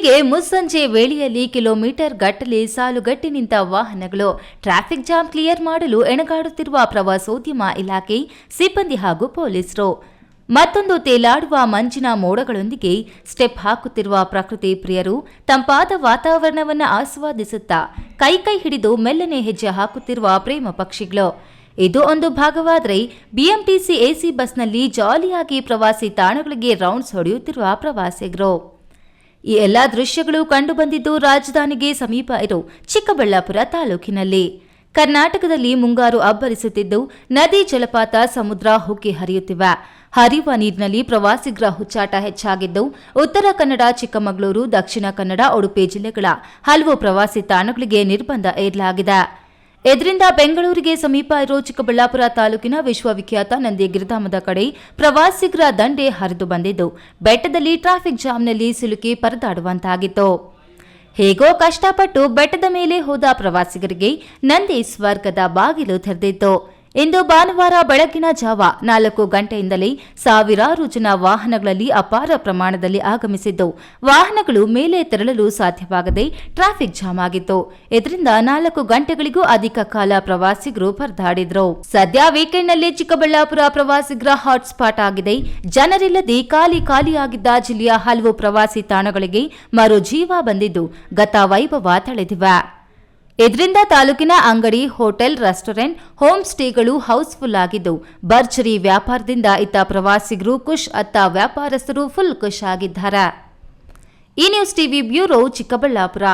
ಹೀಗೆ ಮುಸ್ಸಂಜೆ ವೇಳೆಯಲ್ಲಿ ಕಿಲೋಮೀಟರ್ ಗಟ್ಟಲೆ ಸಾಲುಗಟ್ಟಿ ನಿಂತ ವಾಹನಗಳು ಟ್ರಾಫಿಕ್ ಜಾಮ್ ಕ್ಲಿಯರ್ ಮಾಡಲು ಎಣಗಾಡುತ್ತಿರುವ ಪ್ರವಾಸೋದ್ಯಮ ಇಲಾಖೆ, ಸಿಬ್ಬಂದಿ ಹಾಗೂ ಪೊಲೀಸರು. ಮತ್ತೊಂದು ತೇಲಾಡುವ ಮಂಜಿನ ಮೋಡಗಳೊಂದಿಗೆ ಸ್ಟೆಪ್ ಹಾಕುತ್ತಿರುವ ಪ್ರಕೃತಿ ಪ್ರಿಯರು, ತಂಪಾದ ವಾತಾವರಣವನ್ನು ಆಸ್ವಾದಿಸುತ್ತಾ ಕೈ ಕೈ ಹಿಡಿದು ಮೆಲ್ಲನೆ ಹೆಜ್ಜೆ ಹಾಕುತ್ತಿರುವ ಪ್ರೇಮ ಪಕ್ಷಿಗಳು. ಇದು ಒಂದು ಭಾಗವಾದರೆ ಬಿಎಂಟಿಸಿ ಎಸಿ ಬಸ್ನಲ್ಲಿ ಜಾಲಿಯಾಗಿ ಪ್ರವಾಸಿ ತಾಣಗಳಿಗೆ ರೌಂಡ್ಸ್ ಹೊಡೆಯುತ್ತಿರುವ ಪ್ರವಾಸಿಗರು. ಈ ಎಲ್ಲ ದೃಶ್ಯಗಳು ಕಂಡುಬಂದಿದ್ದು ರಾಜಧಾನಿಗೆ ಸಮೀಪ ಇರೋ ಚಿಕ್ಕಬಳ್ಳಾಪುರ ತಾಲೂಕಿನಲ್ಲಿ. ಕರ್ನಾಟಕದಲ್ಲಿ ಮುಂಗಾರು ಅಬ್ಬರಿಸುತ್ತಿದ್ದು ನದಿ ಜಲಪಾತ ಸಮುದ್ರ ಹುಕ್ಕಿ ಹರಿಯುತ್ತಿವೆ. ಹರಿಯುವ ನೀರಿನಲ್ಲಿ ಪ್ರವಾಸಿಗರ ಹುಚ್ಚಾಟ ಹೆಚ್ಚಾಗಿದ್ದು ಉತ್ತರ ಕನ್ನಡ, ಚಿಕ್ಕಮಗಳೂರು, ದಕ್ಷಿಣ ಕನ್ನಡ, ಉಡುಪಿ ಜಿಲ್ಲೆಗಳ ಹಲವು ಪ್ರವಾಸಿ ತಾಣಗಳಿಗೆ ನಿರ್ಬಂಧ ಏರಲಾಗಿದೆ ಇದರಿಂದ ಬೆಂಗಳೂರಿಗೆ ಸಮೀಪ ಇರೋ ಚಿಕ್ಕಬಳ್ಳಾಪುರ ತಾಲೂಕಿನ ವಿಶ್ವವಿಖ್ಯಾತ ನಂದಿ ಗಿರಿಧಾಮದ ಕಡೆ ಪ್ರವಾಸಿಗರ ದಂಡೆ ಹರಿದು ಬಂದಿದ್ದು, ಬೆಟ್ಟದಲ್ಲಿ ಟ್ರಾಫಿಕ್ ಜಾಮ್ನಲ್ಲಿ ಸಿಲುಕಿ ಪರದಾಡುವಂತಾಗಿತ್ತು. ಹೇಗೋ ಕಷ್ಟಪಟ್ಟು ಬೆಟ್ಟದ ಮೇಲೆ ಹೋದ ಪ್ರವಾಸಿಗರಿಗೆ ನಂದಿ ಸ್ವರ್ಗದ ಬಾಗಿಲು ತೆರೆದಿತ್ತು. ಇಂದು ಭಾನುವಾರ ಬೆಳಗಿನ ಜಾವ ನಾಲ್ಕು ಗಂಟೆಯಿಂದಲೇ ಸಾವಿರಾರು ಜನ ವಾಹನಗಳಲ್ಲಿ ಅಪಾರ ಪ್ರಮಾಣದಲ್ಲಿ ಆಗಮಿಸಿದ್ದು. ವಾಹನಗಳು ಮೇಲೆ ತೆರಳಲು ಸಾಧ್ಯವಾಗದೆ ಟ್ರಾಫಿಕ್ ಜಾಮ್ ಆಗಿತ್ತು. ಇದರಿಂದ ನಾಲ್ಕು ಗಂಟೆಗಳಿಗೂ ಅಧಿಕ ಕಾಲ ಪ್ರವಾಸಿಗರು ಪರದಾಡಿದ್ರು. ಸದ್ಯ ವೀಕೆಂಡ್ನಲ್ಲಿ ಚಿಕ್ಕಬಳ್ಳಾಪುರ ಪ್ರವಾಸಿಗರ ಹಾಟ್ಸ್ಪಾಟ್ ಆಗಿದೆ. ಜನರಿಲ್ಲದೆ ಖಾಲಿ ಖಾಲಿಯಾಗಿದ್ದ ಜಿಲ್ಲೆಯ ಹಲವು ಪ್ರವಾಸಿ ತಾಣಗಳಿಗೆ ಮರು ಜೀವ ಬಂದಿದ್ದು, ಗತ ವೈಭವ ತಳೆದಿವೆ. ಇದರಿಂದ ತಾಲೂಕಿನ ಅಂಗಡಿ, ಹೋಟೆಲ್, ರೆಸ್ಟೋರೆಂಟ್, ಹೋಮ್ ಸ್ಟೇಗಳು ಹೌಸ್ಫುಲ್ ಆಗಿದ್ದು ಭರ್ಜರಿ ವ್ಯಾಪಾರದಿಂದ ಇತ್ತ ಪ್ರವಾಸಿಗರು ಖುಷ್, ಅತ್ತ ವ್ಯಾಪಾರಸ್ಥರು ಫುಲ್ ಖುಷ್ ಆಗಿದ್ದಾರೆ. ಈ ನ್ಯೂಸ್ ಟಿವಿ ಬ್ಯೂರೋ ಚಿಕ್ಕಬಳ್ಳಾಪುರ.